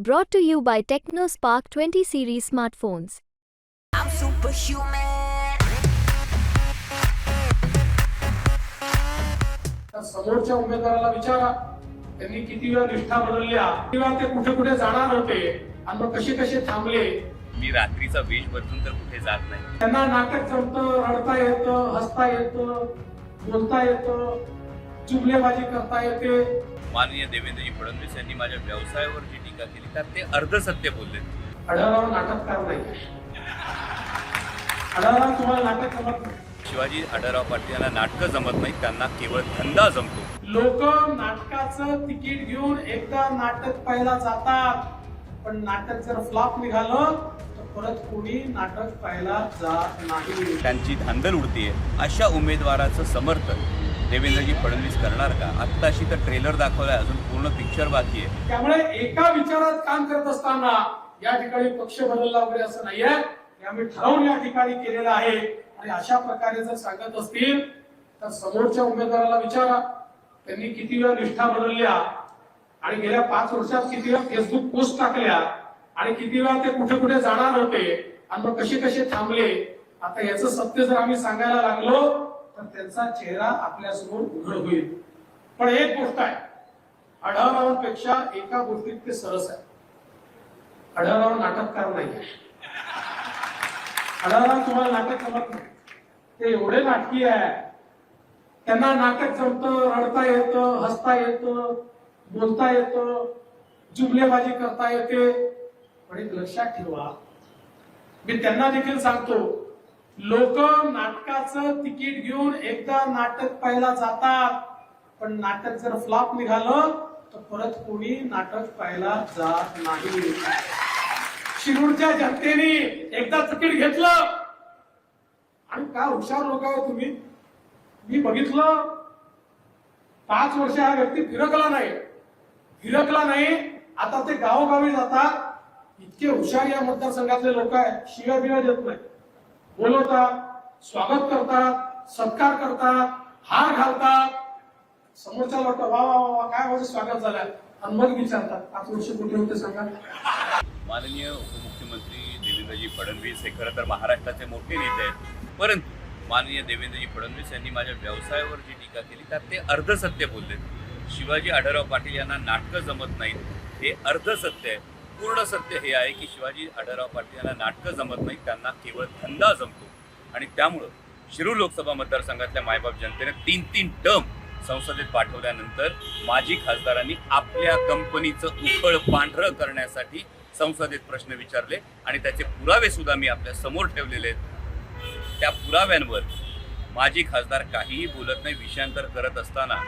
Brought to you by TechnoSpark 20 series smartphones. I'm superhuman. समोरच्या उमेदवाराला विचारा. त्यांनी किती वेळा निष्ठा बदलल्या? किती वेळा ते कुठे कुठे जाणार होते? आणि मग कसे कसे थांबले? मी रात्रीचा वेश बदलून तर कुठे जात नाही. त्यांना नाटक जमतं रडता येतं हसता येतं बोलता येतं चुगलेबाजी करता येते. माननीय देवेंद्रजी फडणवीस यांनी माझ्या व्यवसायावर जी टीका केली त्यात ते अर्धसत्य बोलले. शिवाजी आढळराव पाटील यांना नाटकं जमत नाही त्यांना केवळ धंदा जमतो. लोक नाटकाचं तिकीट घेऊन एकदा नाटक पाहायला जातात. पण नाटक जर फ्लॉप निघालं तर परत कोणी नाटक पाहायला जात नाही. त्यांची धांदल उडतीये अशा उमेदवाराचं समर्थन. देवेंद्रजी फडणवीस करणार का? आत्ताशी तर ट्रेलर दाखवलाय अजून पूर्ण पिक्चर बाकी आहे. त्यामुळे एका विचारात काम करत असताना या ठिकाणी पक्ष बदलला वगैरे असं नाहीये. हे आम्ही ठरवून या ठिकाणी केलेलं आहे. आणि अशा प्रकारे जर सांगत असतील तर समोरच्या उमेदवाराला विचारा. त्यांनी किती वेळा निष्ठा बदलल्या आणि गेल्या पाच वर्षात किती वेळा फेसबुक पोस्ट टाकल्या आणि किती वेळा ते कुठे कुठे जाणार होते आणि मग कसे कसे थांबले. आता याचं सत्य जर आम्ही सांगायला लागलो तर त्यांचा चेहरा आपल्यासमोर उघड होईल पण एक गोष्ट आहे आढळरावांपेक्षा एका गोष्टीत ते सरस आहे. आढळराव नाटककार नाही आढळराव तुम्हाला नाटक जमत नाही. ते एवढे नाटकी आहे. त्यांना नाटक जमतं रडता येतं हसता येतं बोलता येतं जुमलेबाजी करता येते. पण एक लक्षात ठेवा मी त्यांना देखील सांगतो लोक नाटकाचं तिकीट घेऊन एकदा नाटक पाहायला जातात. पण नाटक जर फ्लॉप निघालं तर परत कोणी नाटक पाहायला जात नाही. शिरूरच्या जनतेने एकदा तिकीट घेतलं. आणि काय हुशार लोक आहे तुम्ही. मी बघितलं पाच वर्ष हा व्यक्ती फिरकला नाही. फिरकला नाही. आता ते गावोगावी जातात. इतके हुशार या मतदारसंघातले लोक आहेत. शिव्या बिव्या देत नाही बोलवतात स्वागत करतात सत्कार करतात हार घालतात समोरच्या लोक वा वा वा काय माझं स्वागत झालं आणि मग विचारतात पाच वर्ष कुठे होते सांगा. माननीय उपमुख्यमंत्री देवेंद्रजी फडणवीस हे खरं तर महाराष्ट्राचे मोठे नेते आहेत. परंतु माननीय देवेंद्रजी फडणवीस यांनी माझ्या व्यवसायावर जी टीका केली त्यात ते अर्धसत्य बोलले शिवाजी आढळराव पाटील यांना नाटकं जमत नाहीत. हे अर्धसत्य आहे. पूर्ण सत्य हे आहे की शिवाजी आढळराव पाटील यांना नाटकं जमत नाही त्यांना केवळ धंदा जमतो. आणि त्यामुळं शिरूर लोकसभा मतदारसंघातल्या मायबाप जनतेने तीन तीन टर्म संसदेत पाठवल्यानंतर माजी खासदारांनी आपल्या कंपनीचं उखळ पांढरं करण्यासाठी संसदेत प्रश्न विचारले आणि त्याचे पुरावे सुद्धा मी आपल्यासमोर ठेवलेले आहेत. त्या पुराव्यांवर माजी खासदार काहीही बोलत नाही विषयांतर करत असताना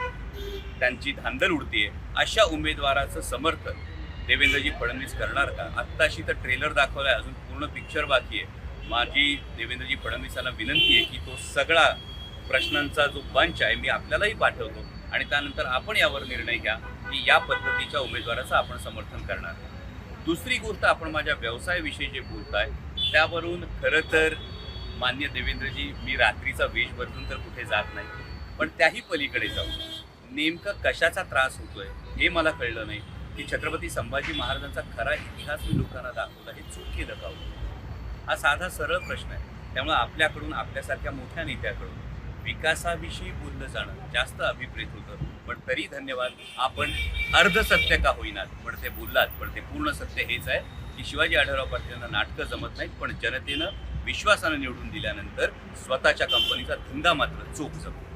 त्यांची धांदल उडतीये. अशा उमेदवाराचं समर्थन देवेंद्रजी फडणवीस करणार का? आत्ताशी तर ट्रेलर दाखवला आहे अजून पूर्ण पिक्चर बाकी आहे. माझी देवेंद्रजी फडणवीसांना विनंती आहे की तो सगळा प्रश्नांचा जो बंच आहे मी आपल्यालाही पाठवतो. आणि त्यानंतर आपण यावर निर्णय घ्या की या पद्धतीच्या उमेदवाराचं आपण समर्थन करणार. दुसरी गोष्ट आपण माझ्या व्यवसायाविषयी जे बोलताय त्यावरून खरं तर मान्य देवेंद्रजी मी रात्रीचा वेश बदलून तर कुठे जात नाही. पण त्याही पलीकडे जाऊ. नेमकं कशाचा त्रास होतोय हे मला कळलं नाही. की छत्रपती संभाजी महाराजांचा खरा इतिहास मी लोकांना दाखवला हे चुकी केलं हा साधा सरळ प्रश्न आहे. त्यामुळे आपल्याकडून आपल्यासारख्या मोठ्या नेत्याकडून विकासाविषयी बोललं जाणं जास्त अभिप्रेत होतं. पण तरी धन्यवाद आपण अर्ध सत्य का होईनात? पण ते बोललात पण ते पूर्ण सत्य हेच आहे की शिवाजी आढळराव पाटील नाटकं जमत नाहीत पण जनतेनं विश्वासानं निवडून दिल्यानंतर स्वतःच्या कंपनीचा धंदा मात्र चोख जमतो.